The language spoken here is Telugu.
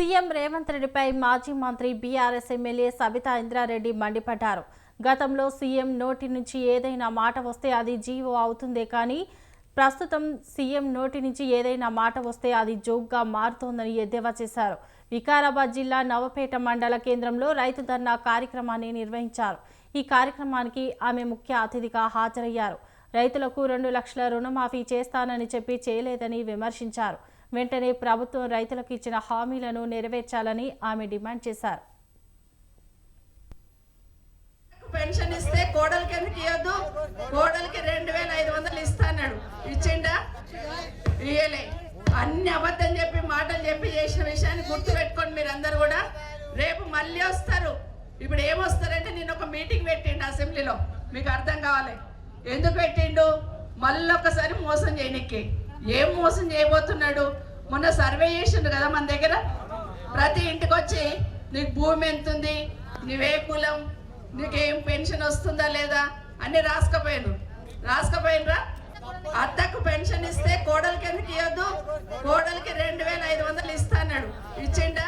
సీఎం రేవంత్ రెడ్డిపై మాజీ మంత్రి బీఆర్ఎస్ ఎమ్మెల్యే సబితా ఇంద్రారెడ్డి మండిపడ్డారు. గతంలో సీఎం నోటి నుంచి ఏదైనా మాట వస్తే అది జీవో అవుతుందే కానీ ప్రస్తుతం సీఎం నోటి నుంచి ఏదైనా మాట వస్తే అది జోక్గా మారుతోందని ఎద్దేవా చేశారు. వికారాబాద్ జిల్లా నవపేట మండల కేంద్రంలో రైతు ధర్నా కార్యక్రమాన్ని నిర్వహించారు. ఈ కార్యక్రమానికి ఆమె ముఖ్య అతిథిగా హాజరయ్యారు. రైతులకు రెండు లక్షల రుణమాఫీ చేస్తానని చెప్పి చేయలేదని విమర్శించారు. వెంటనే ప్రభుత్వం రైతులకు ఇచ్చిన హామీలను నెరవేర్చాలని ఆమె డిమాండ్ చేశారు. పెన్షన్ ఇస్తే కోడలికి ఎందుకు ఇవ్వద్దు కోడలికి రెండు వేల ఐదు వందలు ఇస్తాన్నాడు ఇచ్చిండా? ఇయ్యలే. అన్ని అబద్ధం చెప్పి మాటలు చెప్పి చేసిన విషయాన్ని గుర్తు పెట్టుకోండి మీరు అందరు కూడా. రేపు మళ్ళీ వస్తారు. ఇప్పుడు ఏమొస్తారంటే నేను ఒక మీటింగ్ పెట్టిండు అసెంబ్లీలో. మీకు అర్థం కావాలి. ఎందుకు పెట్టిండు? మళ్ళీ ఒకసారి మోసం చేయనికి. ఏం మోసం చేయబోతున్నాడు? మొన్న సర్వే చేసిండు కదా మన దగ్గర? ప్రతి ఇంటికి వచ్చి నీకు భూమి ఎంత ఉంది నీవే కులం? నీకేం పెన్షన్ వస్తుందా లేదా? అన్ని రాసుకపోయాను రాసుకపోయినరా అత్తకు పెన్షన్ ఇస్తే కోడలికి ఎందుకు ఇవ్వద్దు కోడలికి రెండు వేల ఐదు వందలు ఇస్తాన్నాడు ఇచ్చిండా?